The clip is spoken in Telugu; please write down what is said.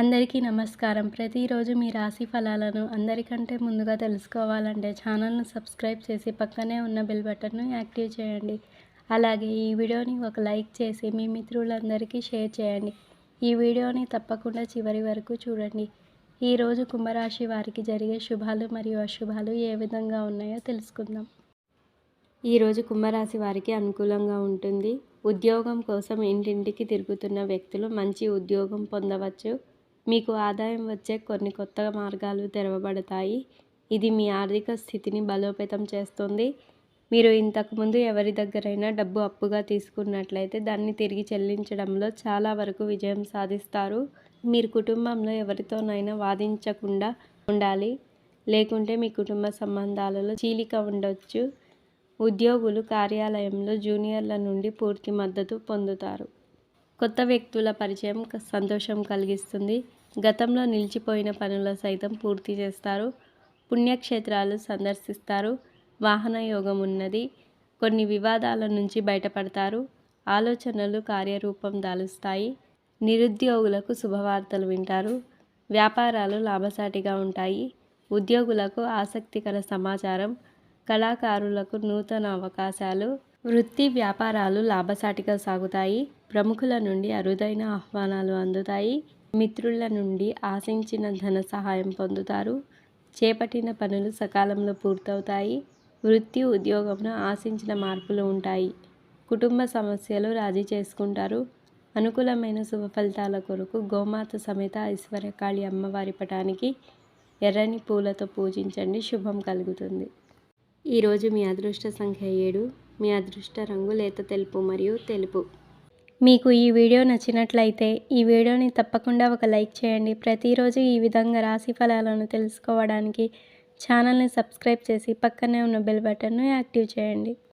అందరికీ నమస్కారం. ప్రతిరోజు మీ రాశి ఫలాలను అందరికంటే ముందుగా తెలుసుకోవాలంటే ఛానల్ను సబ్స్క్రైబ్ చేసి పక్కనే ఉన్న బెల్ బటన్ను యాక్టివ్ చేయండి. అలాగే ఈ వీడియోని ఒక లైక్ చేసి మీ మిత్రులందరికీ షేర్ చేయండి. ఈ వీడియోని తప్పకుండా చివరి వరకు చూడండి. ఈరోజు కుంభరాశి వారికి జరిగే శుభాలు మరియు అశుభాలు ఏ విధంగా ఉన్నాయో తెలుసుకుందాం. ఈరోజు కుంభరాశి వారికి అనుకూలంగా ఉంటుంది. ఉద్యోగం కోసం ఇంటింటికి తిరుగుతున్న వ్యక్తులు మంచి ఉద్యోగం పొందవచ్చు. మీకు ఆదాయం వచ్చే కొన్ని కొత్త మార్గాలు తెరవబడతాయి. ఇది మీ ఆర్థిక స్థితిని బలోపేతం చేస్తుంది. మీరు ఇంతకుముందు ఎవరి దగ్గరైనా డబ్బు అప్పుగా తీసుకున్నట్లయితే దాన్ని తిరిగి చెల్లించడంలో చాలా వరకు విజయం సాధిస్తారు. మీరు కుటుంబంలో ఎవరితోనైనా వాదించకుండా ఉండాలి. లేకుంటే మీ కుటుంబ సంబంధాలలో చీలిక ఉండొచ్చు. ఉద్యోగులు కార్యాలయంలో జూనియర్ల నుండి పూర్తి మద్దతు పొందుతారు. కొత్త వ్యక్తుల పరిచయం సంతోషం కలిగిస్తుంది. గతంలో నిలిచిపోయిన పనులు సైతం పూర్తి చేస్తారు. పుణ్యక్షేత్రాలు సందర్శిస్తారు. వాహన యోగం ఉన్నది. కొన్ని వివాదాల నుంచి బయటపడతారు. ఆలోచనలు కార్యరూపం దాలుస్తాయి. నిరుద్యోగులకు శుభవార్తలు వింటారు. వ్యాపారాలు లాభసాటిగా ఉంటాయి. ఉద్యోగులకు ఆసక్తికర సమాచారం. కళాకారులకు నూతన అవకాశాలు. వృత్తి వ్యాపారాలు లాభసాటిగా సాగుతాయి. ప్రముఖుల నుండి అరుదైన ఆహ్వానాలు అందుతాయి. మిత్రుల నుండి ఆశించిన ధన సహాయం పొందుతారు. చేపట్టిన పనులు సకాలంలో పూర్తవుతాయి. వృత్తి ఉద్యోగంలో ఆశించిన మార్పులు ఉంటాయి. కుటుంబ సమస్యలు రాజీ చేసుకుంటారు. అనుకూలమైన శుభ ఫలితాల కొరకు గోమాత సమేత ఐశ్వర్యకాళి అమ్మవారి పటానికి ఎర్రని పూలతో పూజించండి. శుభం కలుగుతుంది. ఈరోజు మీ అదృష్ట సంఖ్య ఏడు. మీ అదృష్ట రంగు లేత తెలుపు మరియు తెలుపు. మీకు ఈ వీడియో నచ్చినట్లయితే ఈ వీడియోని తప్పకుండా ఒక లైక్ చేయండి. ప్రతిరోజు ఈ విధంగా రాశి ఫలాలను తెలుసుకోవడానికి ఛానల్ని సబ్స్క్రైబ్ చేసి పక్కనే ఉన్న బెల్ బటన్ను యాక్టివ్ చేయండి.